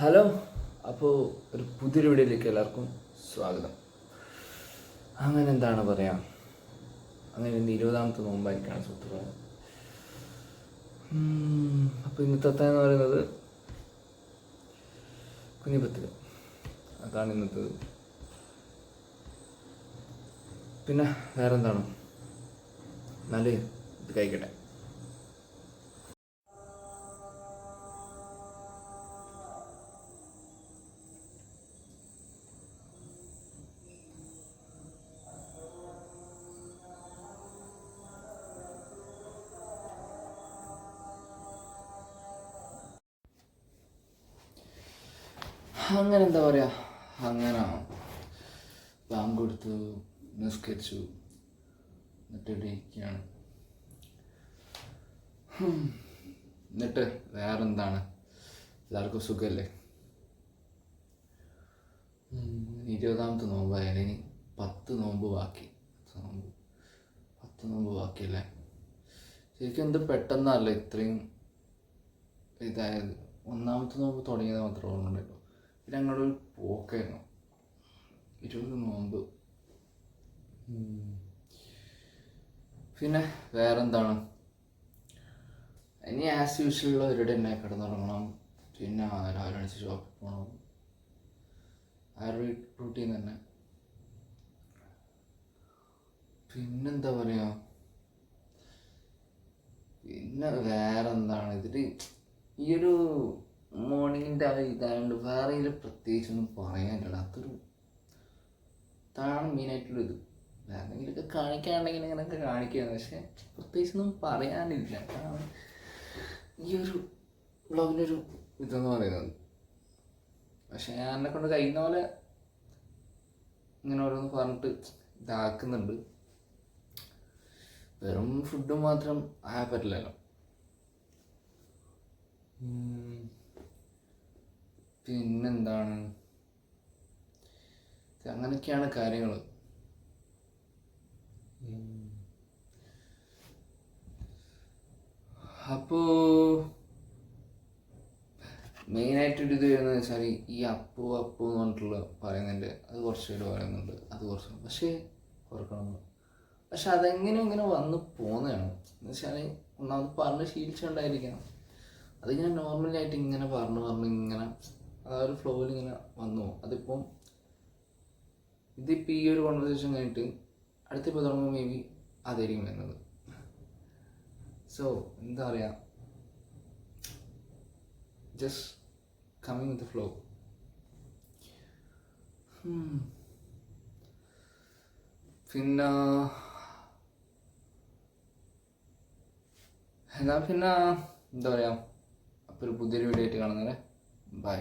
Hello അപ്പോൾ ഒരു പുതിയൊരു വീഡിയോയിലേക്ക് എല്ലാവർക്കും സ്വാഗതം. അങ്ങനെ എന്താണ് പറയാ? അങ്ങനെ ഇന്ന് ഇരുപതാമത്തെ നോമ്പായിരിക്കാണ് സുഹൃത്തുക്കളെ. അപ്പോൾ ഇന്നത്തെ എന്ന് പറയുന്നത് കുഞ്ഞിപ്പത്തിൽ അതാണ് ഇന്നത്തെ പിന്നെ വേറെന്താണ്? നല്ല ഇത് കഴിക്കട്ടെ. അങ്ങനെ എന്താ പറയാ? അങ്ങനെ ബാങ്ക് കൊടുത്തു നിസ്കരിച്ചു എന്നിട്ട് ഇരിക്കുകയാണ്. എന്നിട്ട് വേറെന്താണ്? എല്ലാവർക്കും സുഖമല്ലേ ഇരുപതാമത്തെ നോമ്പായാലും ഇനി പത്ത് നോമ്പ് ബാക്കി. നോമ്പ്. പത്ത് നോമ്പ് ബാക്കിയല്ലേ? ശരിക്കും എന്ത് പെട്ടെന്നല്ല ഇത്രയും ഇതായത്. ഒന്നാമത്തെ നോമ്പ് തുടങ്ങിയത് മാത്രമേ ഓർമ്മയുള്ളൂ പിന്നെ ഞങ്ങളുടെ ഒരു പോക്കായിരുന്നു. ഇരുപത് നോമ്പ്. പിന്നെ വേറെന്താണ്? ഇനി ആസ് യൂഷ്വൽ അവരുടെ തന്നെ കിടന്നുറങ്ങണം. പിന്നെ രാവിലെ എണീച്ച് ഷോപ്പിൽ പോകണം ആ ഒരു റൂട്ടീൻ തന്നെ. പിന്നെന്താ പറയുക പിന്നെ വേറെന്താണ്? ഇതിൽ ഈ ഒരു മോർണിംഗിന്റെ ആ ഇതായതുകൊണ്ട് വേറെ ഇതിൽ പ്രത്യേകിച്ചൊന്നും പറയാനില്ല അതൊരു അതാണ് മെയിനായിട്ടുള്ള ഇത്. വേറെ എന്തെങ്കിലുമൊക്കെ കാണിക്കാനുണ്ടെങ്കിൽ ഇങ്ങനെയൊക്കെ കാണിക്കുകയാണ് പക്ഷേ പ്രത്യേകിച്ചൊന്നും പറയാനില്ല. അതാണ് ഈ ഒരു ബ്ലോഗിന്റെ ഒരു ഇതെന്ന് പറയുന്നത്. പക്ഷെ ഞാൻ എന്നെ കൊണ്ട് കഴിയുന്ന പോലെ ഇങ്ങനെ ഓരോന്ന് പറഞ്ഞിട്ട് ഇതാക്കുന്നുണ്ട്. വെറും ഫുഡ് മാത്രം ആയാൽ പറ്റില്ലല്ലോ. പിന്നെന്താണ്? അങ്ങനെയൊക്കെയാണ് കാര്യങ്ങൾ അപ്പോ മെയിനായിട്ടൊരു ഇത് വരുന്നത് വെച്ചാൽ ഈ അപ്പു അപ്പു എന്ന് പറഞ്ഞിട്ടുള്ള പറയുന്നുണ്ട് അത് കുറച്ച് പേര് പറയുന്നുണ്ട്. അത് കുറച്ച് പക്ഷേ ഓർക്കണം. പക്ഷെ അതെങ്ങനെ ഇങ്ങനെ വന്ന് പോകുന്നതാണ് എന്ന് വെച്ചാൽ ഒന്നാമത് പറഞ്ഞ് ശീലിച്ചുകൊണ്ടായിരിക്കണം. അതിങ്ങനെ നോർമലായിട്ട് ഇങ്ങനെ പറഞ്ഞു പറഞ്ഞ് ഇങ്ങനെ ആ ഒരു ഫ്ലോയിൽ ഇങ്ങനെ വന്നു. അതിപ്പോൾ അതിപ്പം ഇതിപ്പോൾ ഈ ഒരു കോൺവെർസേഷൻ കഴിഞ്ഞിട്ട് അടുത്തിപ്പോൾ തുടങ്ങുമ്പോൾ മേ ബി അതായിരിക്കും വരുന്നത്. സോ എന്താ പറയുക ജസ്റ്റ് കമ്മിങ് വിത്ത് ഫ്ലോ പിന്നെ എന്നാൽ പിന്നെ എന്താ പറയുക അപ്പോൾ ഒരു പുതിയൊരു വീഡിയോ ആയിട്ട് കാണുന്നത് ബൈ